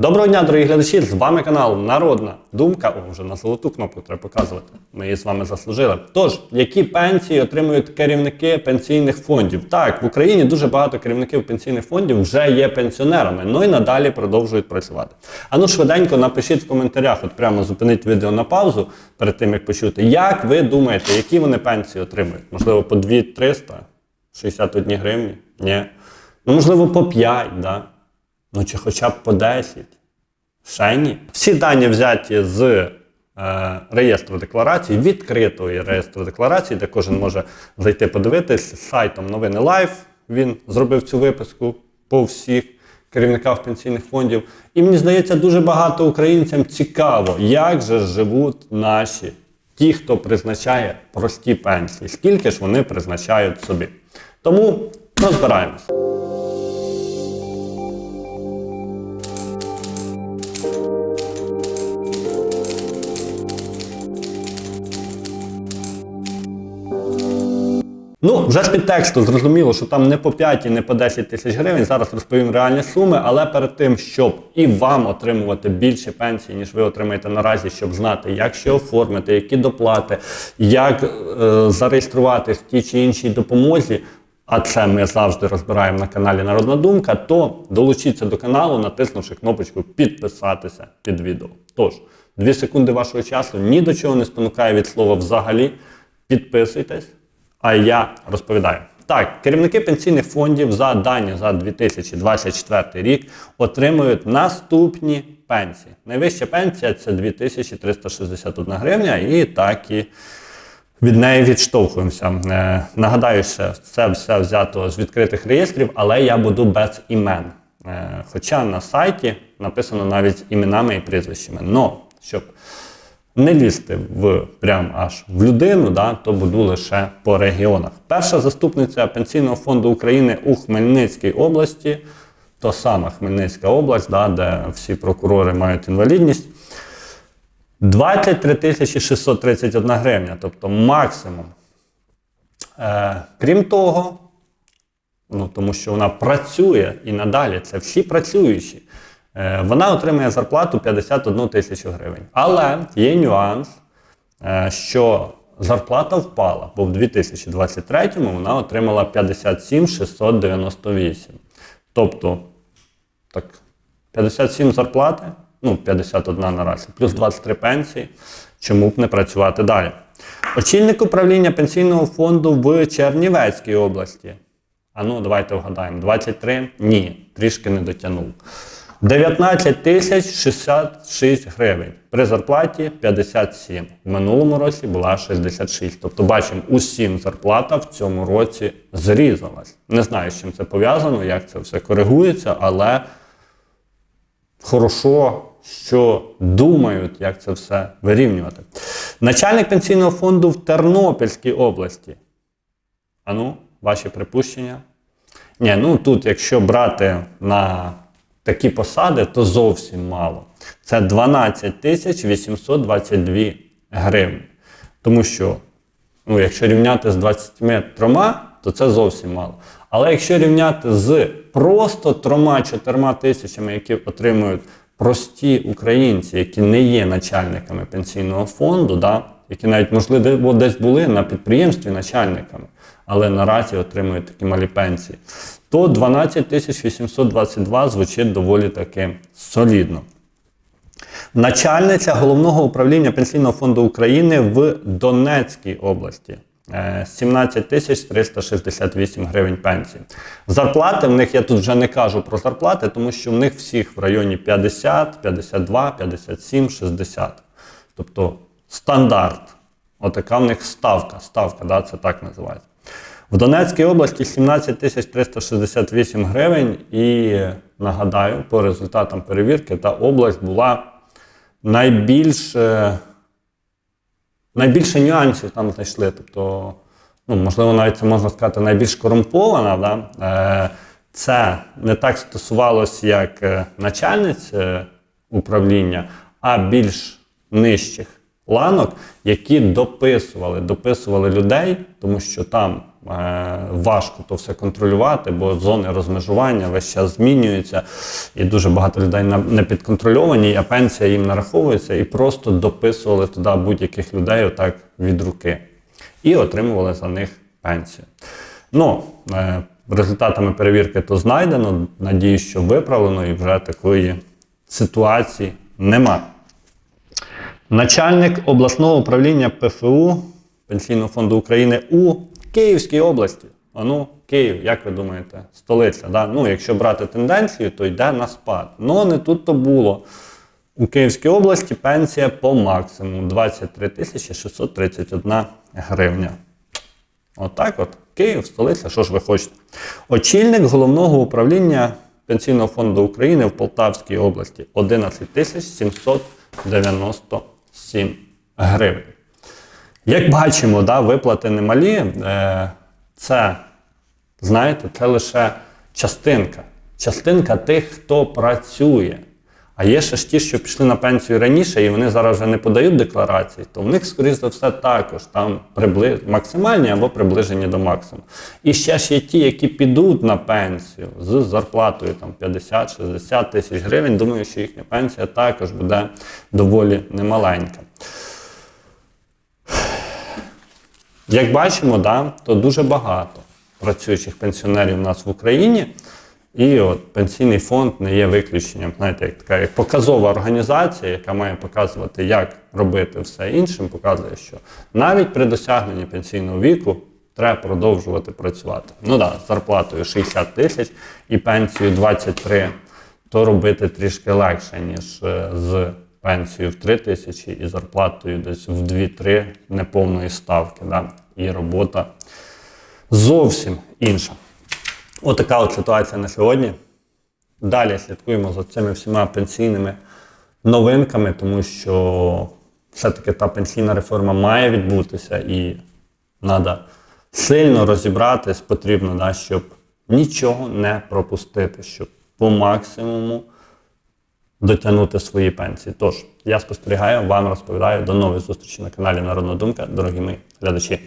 Доброго дня, дорогі глядачі! З вами канал Народна Думка. О, вже на золоту кнопку треба показувати. Ми її з вами заслужили. Тож, які пенсії отримують керівники пенсійних фондів? Так, в Україні дуже багато керівників пенсійних фондів вже є пенсіонерами, ну і надалі продовжують працювати. А ну швиденько напишіть в коментарях, от прямо зупиніть відео на паузу перед тим як почути. Як ви думаєте, які вони пенсії отримують? Можливо, по 2-300? 61 гривні? Ні. Ну, можливо, по 5, да? Ну, чи хоча б по 10. Ще ні. Всі дані взяті з е, реєстру декларацій, відкритої реєстру декларацій, де кожен може зайти подивитись з сайтом Новини Лайф. Він зробив цю виписку по всіх керівниках пенсійних фондів. І мені здається, дуже багато українцям цікаво, як же живуть наші ті, хто призначає прості пенсії, скільки ж вони призначають собі. Тому розбираємось. Ну, вже з підтексту зрозуміло, що там не по 5 і не по 10 тисяч гривень. Зараз розповім реальні суми, але перед тим, щоб і вам отримувати більше пенсії, ніж ви отримаєте наразі, щоб знати, як що оформити, які доплати, як е, зареєструвати в тій чи іншій допомозі. А це ми завжди розбираємо на каналі Народна Думка, то долучіться до каналу, натиснувши кнопочку підписатися під відео. Тож, дві секунди вашого часу ні до чого не спонукає від слова взагалі. Підписуйтесь. А я розповідаю. Так, керівники пенсійних фондів за дані за 2024 рік отримують наступні пенсії. Найвища пенсія це 2361 гривня, і так і від неї відштовхуємося. Е, нагадаю, що це все взято з відкритих реєстрів, але я буду без імен. Е, хоча на сайті написано навіть іменами і прізвищами. Но, щоб не лізти в прям аж в людину, да, то буду лише по регіонах. Перша заступниця Пенсійного фонду України у Хмельницькій області, то сама Хмельницька область, да, де всі прокурори мають інвалідність. 23 тисячі 631 гривня, тобто максимум. Е, крім того, ну, тому що вона працює і надалі, це всі працюючі. Е, Вона отримує зарплату 51 тисячу гривень. Але є нюанс, е, що зарплата впала, бо в 2023 вона отримала 57 698. Тобто, так, 57 зарплати, ну 51 наразі, плюс 23 пенсії. Чому б не працювати далі? Очільник управління пенсійного фонду в Чернівецькій області. А ну, давайте вгадаємо. 23? Ні, трішки не дотягнув. 19 тисяч 66 гривень. При зарплаті 57. В минулому році була 66. Тобто, бачимо, усім зарплата в цьому році зрізалась. Не знаю, з чим це пов'язано, як це все коригується, але хорошо, що думають, як це все вирівнювати. Начальник пенсійного фонду в Тернопільській області. Ану, ваші припущення? Ні, ну тут, якщо брати на такі посади, то зовсім мало. Це 12 тисяч 822 гривні. Тому що, ну, якщо рівняти з 23, то це зовсім мало. Але якщо рівняти з просто 3-4 тисячами, які отримують прості українці, які не є начальниками пенсійного фонду, да, які навіть, можливо, десь були на підприємстві начальниками, але наразі отримують такі малі пенсії, то 12 822 звучить доволі таки солідно. Начальниця головного управління Пенсійного фонду України в Донецькій області. Е, 17 368 гривень пенсії. Зарплати в них я тут вже не кажу про зарплати, тому що в них всіх в районі 50, 52, 57, 60. Тобто стандарт. Отака в них ставка. Ставка, да, це так називається. В Донецькій області 17 тисяч 368 гривень. І нагадаю, по результатам перевірки, та область була найбільш, е, найбільше нюансів там знайшли. Тобто, ну, можливо, навіть це можна сказати, найбільш корумпована. Да? Е, Це не так стосувалося як е, начальниць управління, а більш нижчих ланок, які дописували, дописували людей, тому що там важко то все контролювати, бо зони розмежування весь час змінюються, і дуже багато людей не підконтрольовані, а пенсія їм нараховується, і просто дописували туди будь-яких людей отак від руки. І отримували за них пенсію. Ну, е, результатами перевірки то знайдено. Надіюсь, що виправлено і вже такої ситуації нема. Начальник обласного управління ПФУ Пенсійного фонду України у Київській області. А ну, Київ, як ви думаєте, столиця. Да? Ну, якщо брати тенденцію, то йде на спад. Ну, не тут то було. У Київській області пенсія по максимуму 23 тисячі 631 гривня. Отак от. Київ, столиця, що ж ви хочете. Очільник головного управління Пенсійного фонду України в Полтавській області 11 тисяч 797 гривень. Як бачимо, да, виплати немалі. Е, це, знаєте, це лише частинка. Частинка тих, хто працює. А є ще ж ті, що пішли на пенсію раніше, і вони зараз вже не подають декларації, то в них, скоріш за все, також там прибли... максимальні або приближені до максимуму. І ще ж є ті, які підуть на пенсію з зарплатою там 50-60 тисяч гривень. Думаю, що їхня пенсія також буде доволі немаленька. Як бачимо, да, то дуже багато працюючих пенсіонерів у нас в Україні. І от пенсійний фонд не є виключенням, знаєте, як така як показова організація, яка має показувати, як робити все іншим, показує, що навіть при досягненні пенсійного віку треба продовжувати працювати. Ну да, з зарплатою 60 тисяч і пенсією 23, то робити трішки легше, ніж е, з пенсією в 3 тисячі і зарплатою десь в 2-3 неповної ставки. Да? І робота зовсім інша. Отака от ситуація на сьогодні. Далі слідкуємо за цими всіма пенсійними новинками, тому що все-таки та пенсійна реформа має відбутися і треба сильно розібратись потрібно, да, щоб нічого не пропустити, щоб по максимуму дотягнути свої пенсії. Тож, я спостерігаю, вам розповідаю. До нової зустрічі на каналі Народна Думка, дорогі мої глядачі.